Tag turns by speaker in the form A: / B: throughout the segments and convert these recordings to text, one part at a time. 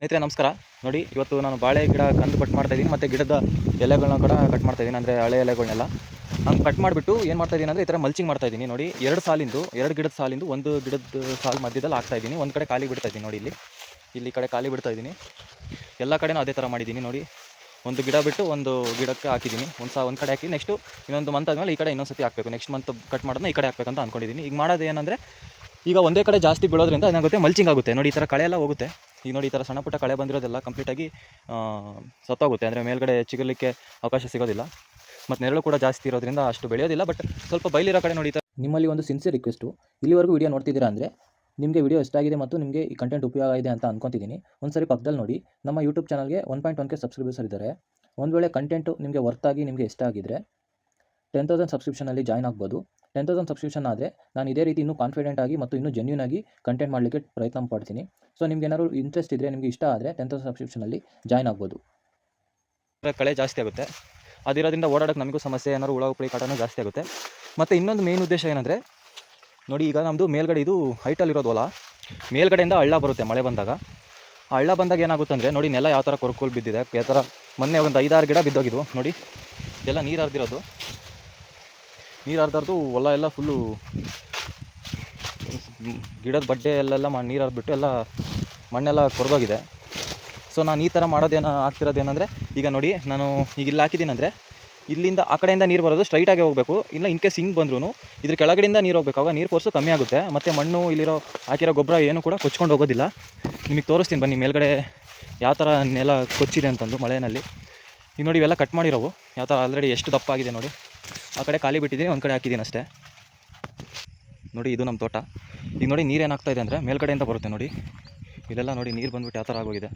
A: ಸ್ನೇಹಿತರೆ, ನಮಸ್ಕಾರ. ನೋಡಿ, ಇವತ್ತು ನಾನು ಬಾಳೆ ಗಿಡ ಕಂದು ಕಟ್ ಮಾಡ್ತಾ ಇದ್ದೀನಿ. ಮತ್ತು ಗಿಡದ ಎಲೆಗಳನ್ನ ಕೂಡ ಕಟ್ ಮಾಡ್ತಾ ಇದ್ದೀನಿ. ಅಂದರೆ ಹಳೆ ಎಲೆಗಳನ್ನೆಲ್ಲ ಹಂಗೆ ಕಟ್ ಮಾಡಿಬಿಟ್ಟು ಏನು ಮಾಡ್ತಾ ಇದ್ದೀನಿ ಅಂದರೆ ಈ ಥರ ಮಲ್ಚಿಂಗ್ ಮಾಡ್ತಾ ಇದ್ದೀನಿ. ನೋಡಿ, ಎರಡು ಸಾಲಿಂದು, ಎರಡು ಗಿಡದ ಸಾಲಿಂದು, ಒಂದು ಗಿಡದ ಸಾಲು ಮಧ್ಯದಲ್ಲಿ ಹಾಕ್ತಾ ಇದ್ದೀನಿ. ಒಂದು ಕಡೆ ಖಾಲಿ ಬಿಡ್ತಾ ಇದ್ದೀನಿ. ನೋಡಿ, ಇಲ್ಲಿ. ಇಲ್ಲಿ ಕಡೆ ಖಾಲಿ ಬಿಡ್ತಾ ಇದ್ದೀನಿ. ಎಲ್ಲ ಕಡೆನೂ ಅದೇ ಥರ ಮಾಡಿದ್ದೀನಿ. ನೋಡಿ, ಒಂದು ಗಿಡ ಬಿಟ್ಟು ಒಂದು ಗಿಡಕ್ಕೆ ಹಾಕಿದ್ದೀನಿ. ಒಂದು ಸಹ ಒಂದು ಕಡೆ ಹಾಕಿ ನೆಕ್ಸ್ಟು ಇನ್ನೊಂದು ಮಂತ್ ಆದಮೇಲೆ ಈ ಕಡೆ ಇನ್ನೊಂದು ಸತಿ ಹಾಕಬೇಕು. ನೆಕ್ಸ್ಟ್ ಮಂತ್ ಕಟ್ ಮಾಡೋದನ್ನ ಈ ಕಡೆ ಹಾಕಬೇಕಂತ ಅಂದ್ಕೊಂಡಿದ್ದೀನಿ ಈಗ ಮಾಡೋದು ಏನಂದರೆ ಈಗ ಒಂದೇ ಕಡೆ ಜಾಸ್ತಿ ಬೀಳೋದ್ರಿಂದ ಏನಾಗುತ್ತೆ ಮಲ್ಚಿಂಗ್ ಆಗುತ್ತೆ. ನೋಡಿ, ಈ ಥರ ಕಳೆ ಎಲ್ಲ ಹೋಗುತ್ತೆ. ಈಗ ನೋಡಿ ಈ ಥರ ಸಣ್ಣ ಪುಟ್ಟ ಕಳೆ ಬಂದಿರೋದೆಲ್ಲ ಕಂಪ್ಲೀಟಾಗಿ ಸತ್ತೋಗುತ್ತೆ. ಅಂದರೆ ಮೇಲ್ಗಡೆ ಚಿಗಲಿಕ್ಕೆ ಅವಕಾಶ ಸಿಗೋದಿಲ್ಲ. ಮತ್ತು ನೆರಳು ಕೂಡ ಜಾಸ್ತಿ ಇರೋದ್ರಿಂದ ಅಷ್ಟು ಬೆಳೆಯೋದಿಲ್ಲ. ಬಟ್ ಸ್ವಲ್ಪ ಬೈಲಿರೋ ಕಡೆ ನೋಡಿ ನಿಮ್ಮಲ್ಲಿ ಒಂದು ಸಿನ್ಸಿಯರ್ ರಿಕ್ವೆಸ್ಟು ಇಲ್ಲಿವರೆಗೂ ವಿಡಿಯೋ ನೋಡ್ತಿದ್ದೀರಾ ಅಂದರೆ, ನಿಮಗೆ ವಿಡಿಯೋ ಎಷ್ಟಾಗಿದೆ ಮತ್ತು ನಿಮಗೆ ಈ ಕಂಟೆಂಟ್ ಉಪಯೋಗ ಇದೆ ಅಂತ ಅನ್ಕೊತಿದ್ದೀನಿ. ಒಂದ್ಸರಿ ಪಕ್ಕದಲ್ಲಿ ನೋಡಿ, ನಮ್ಮ ಯೂಟ್ಯೂಬ್ ಚಾನಲ್ಗೆ one point one K subscribers ಇದ್ದಾರೆ. ಒಂದು ವೇಳೆ ಕಂಟೆಂಟು ನಿಮಗೆ ವರ್ತಾಗಿ ನಿಮಗೆ ಇಷ್ಟ ಆಗಿದ್ದರೆ ಟೆನ್ ತೌಸಂಡ್ ಸಬ್ಸ್ಕ್ರಿಪ್ಷನಲ್ಲಿ ಜಾಯ್ನ್ ಆಗ್ಬೋದು. ಟೆನ್ ತೌಸಂಡ್ ಸಬ್ಸ್ಕ್ರಿಪ್ಷನ್ ಆದರೆ ನಾನು ಇದೇ ರೀತಿ ಇನ್ನೂ ಕಾನ್ಫಿಡೆಂಟ್ ಆಗಿ ಮತ್ತು ಇನ್ನೂ ಜೆನ್ಯೂನ್ ಆಗಿ ಕಂಟೆಂಟ್ ಮಾಡಲಿಕ್ಕೆ ಪ್ರಯತ್ನ ಪಡ್ತೀನಿ. ಸೊ ನಿಮ್ಗೆ ಏನಾದ್ರು ಇಂಟ್ರೆಸ್ಟ್ ಇದ್ದರೆ ನಿಮಗೆ ಇಷ್ಟ ಆದರೆ ಟೆನ್ ತೌಸಂಡ್ ಸಬ್ಸ್ಕ್ರಿಪ್ಷನಲ್ಲಿ ಜಾಯ್ನ್ ಆಗ್ಬೋದು. ಕಳೆ ಜಾಸ್ತಿ ಆಗುತ್ತೆ. ಅದಿರೋದ್ರಿಂದ ಓಡಾಡೋಕ್ಕೆ ನಮಗೂ ಸಮಸ್ಯೆ, ಏನಾದ್ರು ಹುಳ ಉಪಳಿ ಕಾಟನೂ ಜಾಸ್ತಿ ಆಗುತ್ತೆ. ಮತ್ತು ಇನ್ನೊಂದು ಮೇನ್ ಉದ್ದೇಶ ಏನಂದರೆ, ನೋಡಿ ಈಗ ನಮ್ಮದು ಮೇಲ್ಗಡೆ ಇದು ಹೈಟಲ್ಲಿರೋದು ಹೊಲ. ಮೇಲ್ಗಡೆಯಿಂದ ಹಳ್ಳ ಬರುತ್ತೆ ಮಳೆ ಬಂದಾಗ. ಆ ಹಳ್ಳ ಬಂದಾಗ ಏನಾಗುತ್ತೆ ಅಂದರೆ, ನೋಡಿ ನೆಲ ಯಾವ ಥರ ಕೊರ್ಕೋಲ್ ಬಿದ್ದಿದೆ, ಯಾವ ಥರ ಮೊನ್ನೆ ಒಂದು ಐದಾರು ಗಿಡ ಬಿದ್ದೋಗಿದ್ವು, ನೋಡಿ. ಎಲ್ಲ ನೀರು ಹರಿದಿರೋದು. ನೀರು ಹರಿದಾರ್ದು ಹೊಲ ಎಲ್ಲ ಫುಲ್ಲು ಗಿಡದ ಬಡ್ಡೆ ಎಲ್ಲೆಲ್ಲ ಮಾ ನೀರು ಹರಿದ್ಬಿಟ್ಟು ಎಲ್ಲ ಮಣ್ಣೆಲ್ಲ ಕೊರ್ದೋಗಿದೆ. ಸೊ ನಾನು ಈ ಥರ ಆಗ್ತಿರೋದು ಆಗ್ತಿರೋದೇನೆಂದರೆ, ಈಗ ನೋಡಿ, ನಾನು ಈಗ ಇಲ್ಲಿ ಹಾಕಿದ್ದೀನಂದರೆ, ಇಲ್ಲಿಂದ ಆ ಕಡೆಯಿಂದ ನೀರು ಬರೋದು ಸ್ಟ್ರೈಟಾಗಿ ಹೋಗಬೇಕು. ಇಲ್ಲ ಇನ್ ಕೇಸ್ ಹಿಂಗೆ ಬಂದ್ರೂ ಇದ್ರ ಕೆಳಗಡೆಯಿಂದ ನೀರು ಹೋಗ್ಬೇಕು. ಆವಾಗ ನೀರು ಫೋರ್ಸು ಕಮ್ಮಿ ಆಗುತ್ತೆ. ಮತ್ತು ಮಣ್ಣು ಇಲ್ಲಿರೋ, ಹಾಕಿರೋ ಗೊಬ್ಬರ ಏನು ಕೂಡ ಕೊಚ್ಕೊಂಡು ಹೋಗೋದಿಲ್ಲ. ನಿಮಗೆ ತೋರಿಸ್ತೀನಿ ಬನ್ನಿ, ಮೇಲ್ಗಡೆ ಯಾವ ಥರ ನೆಲ ಕೊಚ್ಚಿದೆ ಅಂತಂದು ಮಳೆಯಲ್ಲಿ ಈಗ ನೋಡಿ, ಇವೆಲ್ಲ ಕಟ್ ಮಾಡಿರೋವು. ಯಾವ ಥರ ಆಲ್ರೆಡಿ ಎಷ್ಟು ದಪ್ಪ ಆಗಿದೆ ನೋಡಿ. ಆ ಕಡೆ ಖಾಲಿ ಬಿಟ್ಟಿದ್ದೀನಿ, ಒಂದು ಕಡೆ ಹಾಕಿದ್ದೀನಿ ಅಷ್ಟೇ. ನೋಡಿ, ಇದು ನಮ್ಮ ತೋಟ. ಈಗ ನೋಡಿ, ನೀರು ಏನಾಗ್ತಾ ಇದೆ ಅಂದರೆ ಮೇಲ್ಗಡೆಯಿಂದ ಬರುತ್ತೆ ನೋಡಿ. ಇಲ್ಲೆಲ್ಲ ನೋಡಿ, ನೀರು ಬಂದುಬಿಟ್ಟು ಯಾವ ಥರ ಆಗೋಗಿದೆ.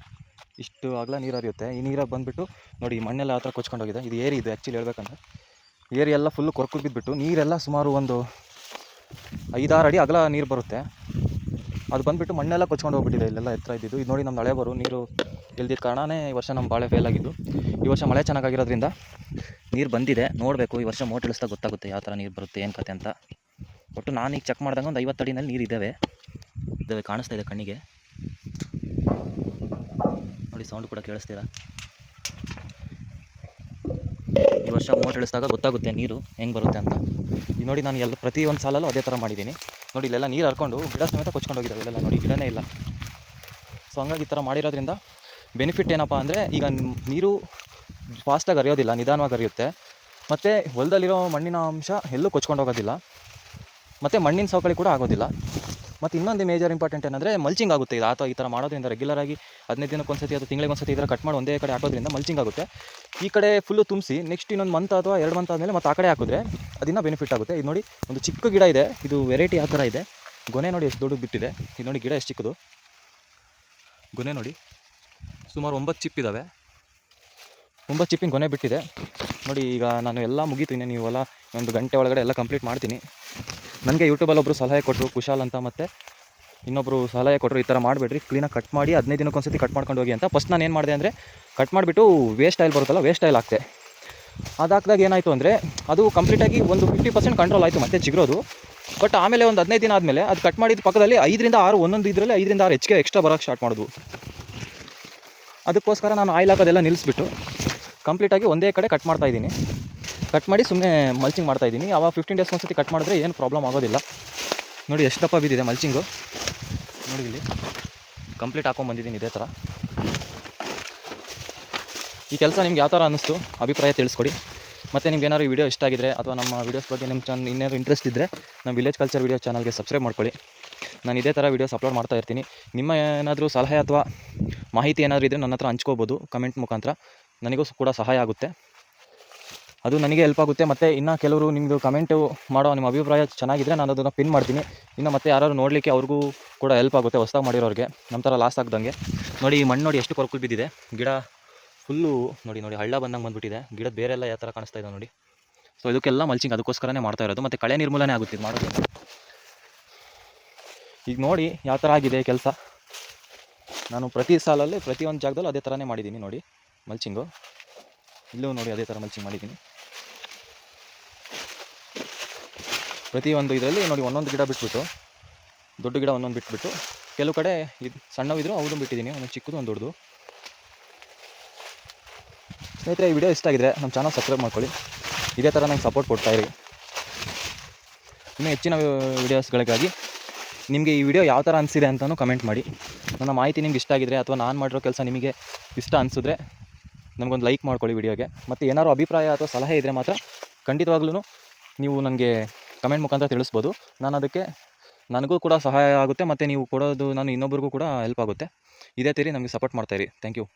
A: ಇಷ್ಟು ಆಗಲ ನೀರು ಹರಿಯುತ್ತೆ. ಈ ನೀರಾಗಿ ಬಂದುಬಿಟ್ಟು ನೋಡಿ ಮಣ್ಣೆಲ್ಲ ಆ ಥರ ಕೊಚ್ಕೊಂಡೋಗಿದೆ ಇದು ಏರಿ ಇದು ಆ್ಯಕ್ಚುಲಿ ಹೇಳ್ಬೇಕಂದ್ರೆ. ಏರಿ ಎಲ್ಲ ಫುಲ್ಲು ಕೊರ್ಕು ಬಿದ್ದುಬಿಟ್ಟು ನೀರೆಲ್ಲ ಸುಮಾರು ಒಂದು ಐದಾರು ಅಡಿ ಅಗಲ ನೀರು ಬರುತ್ತೆ. ಅದು ಬಂದುಬಿಟ್ಟು ಮಣ್ಣೆಲ್ಲ ಕೊಚ್ಕೊಂಡು ಹೋಗ್ಬಿಟ್ಟಿದೆ ಇಲ್ಲೆಲ್ಲ ಎತ್ತರ ಇದ್ದಿದ್ದು. ಇದು ನೋಡಿ ನಮ್ಮ ಹಳೆ ಬರು ನೀರು ಇಲ್ದಿದ್ದ ಕಾರಣನೇ ಈ ವರ್ಷ ನಮ್ಮ ಬಾಳೆ ಫೇಲ್ ಆಗಿದ್ದು. ಈ ವರ್ಷ ಮಳೆ ಚೆನ್ನಾಗಿರೋದ್ರಿಂದ ನೀರು ಬಂದಿದೆ, ನೋಡಬೇಕು. ಈ ವರ್ಷ ಮೋಟ್ ಇಳಿಸ್ದಾಗ ಗೊತ್ತಾಗುತ್ತೆ ಯಾವ ಥರ ನೀರು ಬರುತ್ತೆ, ಏನು ಕತೆ ಅಂತ. ಒಟ್ಟು ನಾನು ಈಗ ಚೆಕ್ ಮಾಡಿದಂಗೆ ಒಂದು ಐವತ್ತು ಅಡಿನಲ್ಲಿ ನೀರು ಇದ್ದಾವೆ ಇದ್ದಾವೆ ಕಾಣಿಸ್ತಾ ಇದೆ ಕಣ್ಣಿಗೆ. ನೋಡಿ ಸೌಂಡ್ ಕೂಡ ಕೇಳಿಸ್ತೀರಾ? ಈ ವರ್ಷ ಮೋಟ್ರ್ ಇಳಿಸ್ದಾಗ ಗೊತ್ತಾಗುತ್ತೆ ನೀರು ಹೆಂಗೆ ಬರುತ್ತೆ ಅಂತ. ಈಗ ನೋಡಿ ನಾನು ಎಲ್ಲ ಪ್ರತಿ ಒಂದು ಸಾಲಲ್ಲೂ ಅದೇ ಥರ ಮಾಡಿದ್ದೀನಿ. ನೋಡಿ, ಇಲ್ಲೆಲ್ಲ ನೀರು ಹರ್ಕೊಂಡು ಗಿಡ ಸಮೇತ ಕೊಚ್ಕೊಂಡು ಹೋಗಿದ್ದಾವೆ ಇಲ್ಲೆಲ್ಲ ನೋಡಿ, ಗಿಡನೇ ಇಲ್ಲ. ಸೊ ಹಂಗಾಗಿ ಈ ಥರ ಮಾಡಿರೋದ್ರಿಂದ ಬೆನಿಫಿಟ್ ಏನಪ್ಪ ಅಂದರೆ ಈಗ ನೀರು ಫಾಸ್ಟಾಗಿ ಹರಿಯೋದಿಲ್ಲ, ನಿಧಾನವಾಗಿ ಹರಿಯುತ್ತೆ. ಮತ್ತು ಹೊಲದಲ್ಲಿರೋ ಮಣ್ಣಿನ ಅಂಶ ಎಲ್ಲೂ ಕೊಚ್ಕೊಂಡು ಹೋಗೋದಿಲ್ಲ. ಮತ್ತು ಮಣ್ಣಿನ ಸವಕಳಿ ಕೂಡ ಆಗೋದಿಲ್ಲ. ಮತ್ತು ಇನ್ನೊಂದು ಮೇಜರ್ ಇಂಪಾರ್ಟೆಂಟ್ ಏನಂದರೆ ಮಲ್ಚಿಂಗ್ ಆಗುತ್ತೆ. ಇದು ಅಥವಾ ಈ ಥರ ಮಾಡೋದ್ರಿಂದ ರೆಗ್ಯುಲರ್ ಆಗಿ ಹದಿನೈದು ದಿನಕ್ಕೆ ಒಂದ್ಸತಿ ಅಥವಾ ತಿಂಗಳಿಗೆ ಒಂದ್ಸತಿ ಈ ಥರ ಕಟ್ ಮಾಡಿ ಒಂದೇ ಕಡೆ ಹಾಕೋದ್ರಿಂದ ಮಲ್ಚಿಂಗ್ ಆಗುತ್ತೆ. ಈ ಕಡೆ ಫುಲ್ಲು ತುಂಬಿಸಿ ನೆಕ್ಸ್ಟ್ ಇನ್ನೊಂದು ಮಂತ್ ಅಥವಾ ಎರಡು ಮಂತ್ ಆದಮೇಲೆ ಮತ್ತೆ ಆ ಕಡೆ ಹಾಕಿದ್ರೆ ಅದನ್ನ ಬೆನಿಫಿಟ್ ಆಗುತ್ತೆ. ಇದು ನೋಡಿ, ಒಂದು ಚಿಕ್ಕ ಗಿಡ ಇದೆ. ಇದು ವೆರೈಟಿ ಯಾವ ಥರ ಇದೆ. ಗೊನೆ ನೋಡಿ ಎಷ್ಟು ದೊಡ್ಡದು ಬಿಟ್ಟಿದೆ. ಇದು ನೋಡಿ ಗಿಡ ಎಷ್ಟು ಚಿಕ್ಕದು. ಗೊನೆ ನೋಡಿ. ಸುಮಾರು ಒಂಬತ್ತು ಚಿಪ್ ಇದ್ದಾವೆ ಒಂಬತ್ತು ಚಿಪ್ಪಿನ ಗೊನೆ ಬಿಟ್ಟಿದೆ. ನೋಡಿ, ಈಗ ನಾನು ಎಲ್ಲ ಮುಗೀತೀನಿ. ನೀವೆಲ್ಲ ಒಂದು ಗಂಟೆ ಒಳಗಡೆ ಎಲ್ಲ ಕಂಪ್ಲೀಟ್ ಮಾಡ್ತೀನಿ. ನನಗೆ ಯೂಟ್ಯೂಬಲ್ಲಿ ಒಬ್ಬರು ಸಲಹೆ ಕೊಟ್ಟರು ಕುಶಾಲ್ ಅಂತ ಮತ್ತು ಇನ್ನೊಬ್ಬರು ಸಲಹೆ ಕೊಟ್ಟರು ಈ ಥರ ಮಾಡಬೇಡ್ರಿ. ಕ್ಲೀನಾಗಿ ಕಟ್ ಮಾಡಿ, ಹದಿನೈದು ದಿನಕ್ಕೊಂದ್ಸತಿ ಕಟ್ ಮಾಡ್ಕೊಂಡು ಹೋಗಿ ಅಂತ. ಫಸ್ಟ್ ನಾನು ಏನು ಮಾಡಿದೆ ಅಂದರೆ ಕಟ್ ಮಾಡಿಬಿಟ್ಟು ವೇಸ್ಟ್ ಆಯಿಲ್ ಬರುತ್ತಲ್ಲ ವೇಸ್ಟ್ ಆಯಿಲ್ ಹಾಕ್ತೆ. ಅದು ಹಾಕಿದಾಗ ಏನಾಯಿತು ಅಂದರೆ ಅದು ಕಂಪ್ಲೀಟಾಗಿ ಒಂದು ಫಿಫ್ಟಿ ಪರ್ಸೆಂಟ್ ಕಂಟ್ರೋಲ್ ಆಯಿತು ಮತ್ತೆ ಚಿಗಿರೋದು. ಬಟ್ ಆಮೇಲೆ ಒಂದು ಹದಿನೈದು ದಿನ ಆದಮೇಲೆ ಅದು ಕಟ್ ಮಾಡಿದ ಪಕ್ಕದಲ್ಲಿ ಐದರಿಂದ ಆರು, ಒಂದೊಂದು ಇದರಲ್ಲಿ ಐದರಿಂದ ಆರು ಹೆಚ್ಚಿಗೆ ಎಕ್ಸ್ಟ್ರಾ ಬರೋಕ್ಕೆ ಸ್ಟಾರ್ಟ್ ಮಾಡೋದು. ಅದಕ್ಕೋಸ್ಕರ ನಾನು ಆಯಿಲ್ ಹಾಕೋದೆಲ್ಲ ನಿಲ್ಲಿಸ್ಬಿಟ್ಟು ಕಂಪ್ಲೀಟಾಗಿ ಒಂದೇ ಕಡೆ ಕಟ್ ಮಾಡ್ತಾ ಇದ್ದೀನಿ. ಕಟ್ ಮಾಡಿ ಸುಮ್ಮನೆ ಮಲ್ಚಿಂಗ್ ಮಾಡ್ತಾ ಇದ್ದೀನಿ. ಅವಾಗ ಫಿಫ್ಟೀನ್ ಡೇಸ್ ಒಂದ್ಸತಿ ಕಟ್ ಮಾಡಿದ್ರೆ ಏನು ಪ್ರಾಬ್ಲಮ್ ಆಗೋದಿಲ್ಲ. ನೋಡಿ ಎಷ್ಟು ದಪ್ಪ ಬಿದ್ದಿದೆ ಮಲ್ಚಿಂಗು ನೋಡಿ ಇಲ್ಲಿ ಕಂಪ್ಲೀಟ್ ಹಾಕೊಂಡ್ಬಂದಿದ್ದೀನಿ ಇದೇ ಥರ ಈ ಕೆಲಸ ನಿಮ್ಗೆ ಯಾವ ಥರ ಅನ್ನಿಸ್ತು? ಅಭಿಪ್ರಾಯ ತಿಳಿಸ್ಕೊಡಿ. ಮತ್ತು ನಿಮ್ಗೆ ಏನಾದ್ರು ವಿಡಿಯೋ ಇಷ್ಟ ಆಗಿದ್ರೆ ಅಥವಾ ನಮ್ಮ ವೀಡಿಯೋಸ್ ಬಗ್ಗೆ ನಿಮ್ಮ ಚಾನ್ ಇನ್ನೇನು ಇಂಟ್ರೆಸ್ಟ್ ಇದ್ದರೆ ನಮ್ಮ ವಿಲೇಜ್ ಕಲ್ಚರ್ ವಿಡಿಯೋ ಚಾನಲ್ಗೆ ಸಬ್ಸ್ಕ್ರೈಬ್ ಮಾಡ್ಕೊಳ್ಳಿ. ನಾನು ಇದೇ ಥರ ವೀಡಿಯೋಸ್ ಅಪ್ಲೋಡ್ ಮಾಡ್ತಾ ಇರ್ತೀನಿ. ನಿಮ್ಮ ಏನಾದರೂ ಸಲಹೆ ಅಥವಾ ಮಾಹಿತಿ ಏನಾದರೂ ಇದ್ದರೆ ನನ್ನ ಹತ್ರ ಹಂಚ್ಕೋಬೋದು ಕಮೆಂಟ್ ಮುಖಾಂತರ. ನನಗೂ ಕೂಡ ಸಹಾಯ ಆಗುತ್ತೆ. ಅದು ನನಗೆ ಹೆಲ್ಪ್ ಆಗುತ್ತೆ. ಮತ್ತು ಇನ್ನು ಕೆಲವರು ನಿಮ್ಮದು ಕಮೆಂಟು ಮಾಡೋ ನಿಮ್ಮ ಅಭಿಪ್ರಾಯ ಚೆನ್ನಾಗಿದ್ದರೆ ನಾನು ಅದನ್ನು ಪಿನ್ ಮಾಡ್ತೀನಿ. ಇನ್ನು ಮತ್ತೆ ಯಾರು ನೋಡಲಿಕ್ಕೆ ಅವ್ರಿಗೂ ಕೂಡ ಹೆಲ್ಪ್ ಆಗುತ್ತೆ ಹೊಸ್ದಾಗಿ ಮಾಡಿರೋರಿಗೆ. ನಮ್ಮ ಥರ ಲಾಸ್ ಆಗ್ದಂಗೆ. ನೋಡಿ ಈ ಮಣ್ಣು ನೋಡಿ ಎಷ್ಟು ಕೊರಕು ಬಿದ್ದಿದೆ. ಗಿಡ ಫುಲ್ಲು ನೋಡಿ ನೋಡಿ, ಹಳ್ಳ ಬಂದಂಗೆ ಬಂದುಬಿಟ್ಟಿದೆ. ಗಿಡದ ಬೇರೆಲ್ಲ ಯಾವ ಥರ ಕಾಣಿಸ್ತಾ ಇದೆ ನೋಡಿ. ಸೊ ಇದಕ್ಕೆಲ್ಲ ಮಲ್ಚಿಂಗ್ ಅದಕ್ಕೋಸ್ಕರನೇ ಮಾಡ್ತಾ ಇರೋದು. ಮತ್ತು ಕಳೆ ನಿರ್ಮೂಲನೆ ಆಗುತ್ತೆ ಮಾಡೋದು. ಈಗ ನೋಡಿ ಯಾವ ಥರ ಆಗಿದೆ ಕೆಲಸ. ನಾನು ಪ್ರತಿ ಸಾಲಲ್ಲಿ ಪ್ರತಿಯೊಂದು ಜಾಗದಲ್ಲೂ ಅದೇ ಥರನೇ ಮಾಡಿದ್ದೀನಿ ನೋಡಿ ಮಲ್ಚಿಂಗು ಇಲ್ಲೂ ನೋಡಿ ಅದೇ ಥರ ಮಲ್ಚಿಂಗ್ ಮಾಡಿದ್ದೀನಿ. ಪ್ರತಿಯೊಂದು ಇದರಲ್ಲಿ ನೋಡಿ ಒಂದೊಂದು ಗಿಡ ಬಿಟ್ಬಿಟ್ಟು, ದೊಡ್ಡ ಗಿಡ ಒಂದೊಂದು ಬಿಟ್ಬಿಟ್ಟು, ಕೆಲವು ಕಡೆ ಇದು ಸಣ್ಣವಿದ್ರು ಅವ್ರದ್ದು ಬಿಟ್ಟಿದ್ದೀನಿ. ಒಂದು ಚಿಕ್ಕದು ಒಂದು ದೊಡ್ಡದು. ಸ್ನೇಹಿತರೆ, ಈ ವಿಡಿಯೋ ಇಷ್ಟ ಆಗಿದ್ರೆ ನಮ್ಮ ಚಾನಲ್ ಸಬ್ಸ್ಕ್ರೈಬ್ ಮಾಡ್ಕೊಳ್ಳಿ. ಇದೇ ಥರ ನಂಗೆ ಸಪೋರ್ಟ್ ಕೊಡ್ತಾಯಿರಿ ಇನ್ನೂ ಹೆಚ್ಚಿನ ವಿಡಿಯೋಸ್ಗಳಿಗಾಗಿ ನಿಮಗೆ ಈ ವಿಡಿಯೋ ಯಾವ ಥರ ಅನಿಸಿದೆ ಅಂತಲೂ ಕಮೆಂಟ್ ಮಾಡಿ. ನನ್ನ ಮಾಹಿತಿ ನಿಮ್ಗೆ ಇಷ್ಟ ಆಗಿದ್ರೆ ಅಥವಾ ನಾನು ಮಾಡಿರೋ ಕೆಲಸ ನಿಮಗೆ ಇಷ್ಟ ಅನಿಸಿದ್ರೆ ನಮಗೊಂದು ಲೈಕ್ ಮಾಡ್ಕೊಳ್ಳಿ ವಿಡಿಯೋಗೆ. ಮತ್ತು ಏನಾದ್ರು ಅಭಿಪ್ರಾಯ ಅಥವಾ ಸಲಹೆ ಇದ್ದರೆ ಮಾತ್ರ ಖಂಡಿತವಾಗ್ಲೂ ನೀವು ನನಗೆ ಕಮೆಂಟ್ ಮುಖಾಂತರ ತಿಳಿಸ್ಬೋದು. ನಾನು ಅದಕ್ಕೆ ನನಗೂ ಕೂಡ ಸಹಾಯ ಆಗುತ್ತೆ, ಮತ್ತು ನೀವು ಕೊಡೋದು ನಾನು ಇನ್ನೊಬ್ರಿಗೂ ಕೂಡ ಹೆಲ್ಪ್ ಆಗುತ್ತೆ. ಇದೇ ತೀರಿ ನಮಗೆ ಸಪೋರ್ಟ್ ಮಾಡ್ತಾಯಿರಿ ಥ್ಯಾಂಕ್ ಯು